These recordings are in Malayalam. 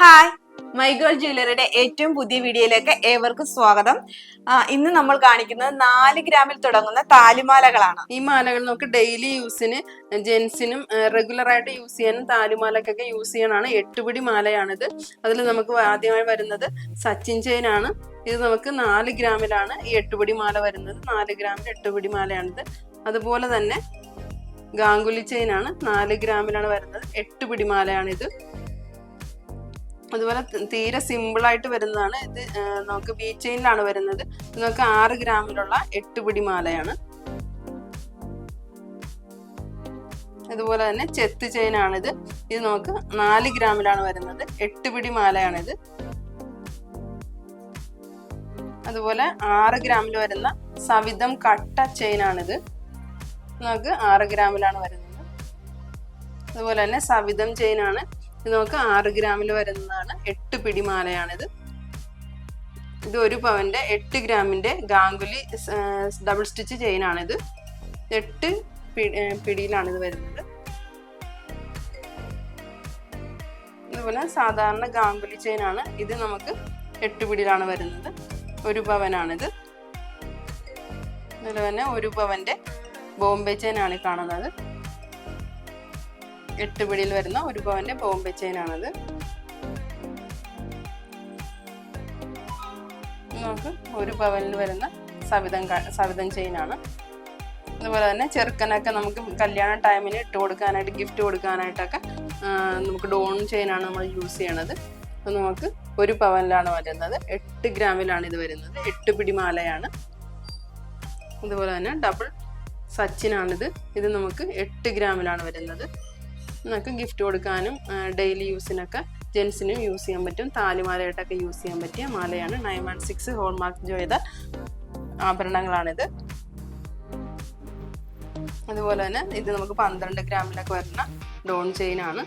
ഹായ് മൈഗേൾ ജ്വല്ലറിയുടെ ഏറ്റവും പുതിയ വീഡിയോയിലേക്ക് ഏവർക്കും സ്വാഗതം. ഇന്ന് നമ്മൾ കാണിക്കുന്നത് നാല് ഗ്രാമിൽ തുടങ്ങുന്ന താലിമാലകളാണ്. ഈ മാലകൾ നമുക്ക് ഡെയിലി യൂസിന് ജെൻസിനും റെഗുലർ ആയിട്ട് യൂസ് ചെയ്യാനും താലിമാലക്കൊക്കെ യൂസ് ചെയ്യാനാണ് എട്ടുപിടി മാലയാണിത്. അതിൽ നമുക്ക് ആദ്യമായി വരുന്നത് സച്ചിൻ ചെയിൻ ആണ്. ഇത് നമുക്ക് നാല് ഗ്രാമിലാണ് ഈ എട്ടുപിടി മാല വരുന്നത്. നാല് ഗ്രാമിൽ എട്ടുപിടി മാലയാണിത്. അതുപോലെ തന്നെ ഗാംഗുലി ചെയിൻ ആണ്. നാല് ഗ്രാമിലാണ് വരുന്നത്. എട്ട് പിടി മാലയാണിത്. അതുപോലെ തീരെ സിമ്പിളായിട്ട് വരുന്നതാണ്. ഇത് നമുക്ക് ബീ ചെയിനിലാണ് വരുന്നത്. നമുക്ക് ആറ് ഗ്രാമിലുള്ള എട്ട് പിടി മാലയാണ് അതുപോലെ തന്നെ ചെത്ത് ചെയിനാണിത്. ഇത് നമുക്ക് നാല് ഗ്രാമിലാണ് വരുന്നത്. എട്ട് പിടി മാലയാണിത് അതുപോലെ ആറ് ഗ്രാമിൽ വരുന്ന സവിധം കട്ട ചെയിനാണിത്. നമുക്ക് ആറ് ഗ്രാമിലാണ് വരുന്നത്. അതുപോലെ തന്നെ സവിധം ചെയിനാണ്. ഇത് നമുക്ക് ആറ് ഗ്രാമിൽ വരുന്നതാണ്. എട്ട് പിടിമാലയാണിത്. ഇത് ഒരു പവന്റെ എട്ട് ഗ്രാമിന്റെ ഗാംഗുലി ഡബിൾ സ്റ്റിച്ച് ചെയിനാണിത്. എട്ട് പിടിയിലാണ് ഇത് വരുന്നത്. അതുപോലെ സാധാരണ ഗാംഗുലി ചെയിനാണ്. ഇത് നമുക്ക് എട്ട് പിടിയിലാണ് വരുന്നത്. ഒരു പവനാണിത്. അതുപോലെ തന്നെ ഒരു പവന്റെ ബോംബെ ചെയിനാണ് കാണുന്നത്. എട്ട് പിടിയിൽ വരുന്ന ഒരു പവന്റെ ബോംബെ ചെയിനാണിത്. നമുക്ക് ഒരു പവനിൽ വരുന്ന സവിതം സവിതം ചെയിനാണ്. അതുപോലെ തന്നെ ചെറുക്കനൊക്കെ നമുക്ക് കല്യാണ ടൈമിന് ഇട്ട് കൊടുക്കാനായിട്ട് ഗിഫ്റ്റ് കൊടുക്കാനായിട്ടൊക്കെ നമുക്ക് ഡോൺ ചെയിനാണ് നമ്മൾ യൂസ് ചെയ്യണത്. അത് നമുക്ക് ഒരു പവനിലാണ് വരുന്നത്. എട്ട് ഗ്രാമിലാണ് ഇത് വരുന്നത്. എട്ട് പിടി മാലയാണ്. അതുപോലെ തന്നെ ഡബിൾ സച്ചിനാണിത്. ഇത് നമുക്ക് എട്ട് ഗ്രാമിലാണ് വരുന്നത്. നമുക്ക് ഗിഫ്റ്റ് കൊടുക്കാനും ഡെയിലി യൂസിനൊക്കെ ജെൻസിനും യൂസ് ചെയ്യാൻ പറ്റും. താലിമാലയായിട്ടൊക്കെ യൂസ് ചെയ്യാൻ പറ്റിയ മാലയാണ് നയൻ വൺ സിക്സ് ഹോൾമാർക്ക് ചെയ്ത ആഭരണങ്ങളാണിത്. അതുപോലെ തന്നെ ഇത് നമുക്ക് പന്ത്രണ്ട് ഗ്രാമിലൊക്കെ വരുന്ന ഡോൺ ചെയിൻ ആണ്.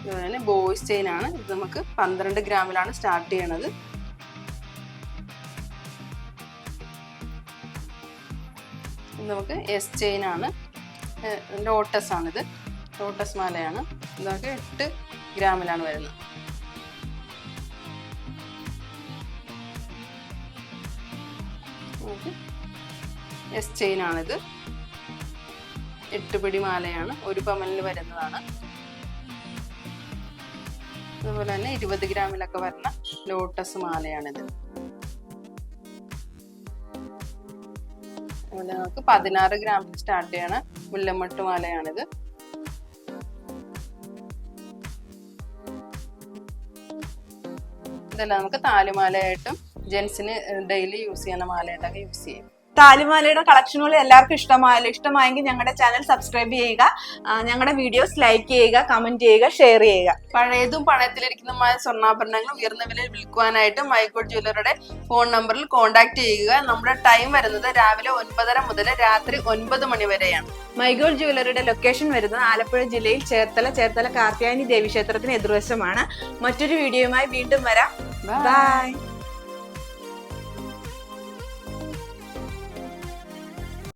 അതുപോലെ തന്നെ ബോയ്സ് ചെയിൻ ആണ്. ഇത് നമുക്ക് പന്ത്രണ്ട് ഗ്രാമിലാണ് സ്റ്റാർട്ട് ചെയ്യണത്. നമുക്ക് എസ് ചെയിൻ ആണ്. ലോട്ടസ് ആണിത്. ലോട്ടസ് മാലയാണ് ഇതൊക്കെ എട്ട് ഗ്രാമിലാണ് വരുന്നത്. എസ് ചെയിൻ ആണിത്. എട്ട് പിടി മാലയാണ്. ഒരു പമലിൽ വരുന്നതാണ്. അതുപോലെ തന്നെ ഇരുപത് ഗ്രാമിലൊക്കെ വരുന്ന ലോട്ടസ് മാലയാണിത്. അതുപോലെ നമുക്ക് പതിനാറ് ഗ്രാമിൽ സ്റ്റാർട്ട് ചെയ്യണ മുല്ലമട്ട് മാലയാണിത്. ഇതെല്ലാം നമുക്ക് താലിമാലയായിട്ടും ജെൻസിന് ഡെയിലി യൂസ് ചെയ്യുന്ന മാലയായിട്ടൊക്കെ യൂസ് ചെയ്യും. താലിമാലയുടെ കളക്ഷനുകൾ എല്ലാവർക്കും ഇഷ്ടമായല്ലോ ഇഷ്ടമായെങ്കിൽ ഞങ്ങളുടെ ചാനൽ സബ്സ്ക്രൈബ് ചെയ്യുക ഞങ്ങളുടെ വീഡിയോസ് ലൈക്ക് ചെയ്യുക കമന്റ് ചെയ്യുക ഷെയർ ചെയ്യുക. പഴയതും പണയത്തിലിരിക്കുന്നതുമായ സ്വർണാഭരണങ്ങൾ ഉയർന്ന വിലയിൽ വിൽക്കുവാനായിട്ട് മൈക്കോട്ട് ജ്വല്ലറിയുടെ ഫോൺ നമ്പറിൽ കോൺടാക്ട് ചെയ്യുക. നമ്മുടെ ടൈം വരുന്നത് രാവിലെ ഒൻപതര മുതൽ രാത്രി ഒൻപത് മണി വരെയാണ്. മൈഗോൾ ജ്വല്ലറിയുടെ ലൊക്കേഷൻ വരുന്നത് ആലപ്പുഴ ജില്ലയിൽ ചേർത്തല ചേർത്തല കാർത്യായനി ദേവി ക്ഷേത്രത്തിന് എതിർവശമാണ്. മറ്റൊരു വീഡിയോയുമായി വീണ്ടും വരാം. ബൈ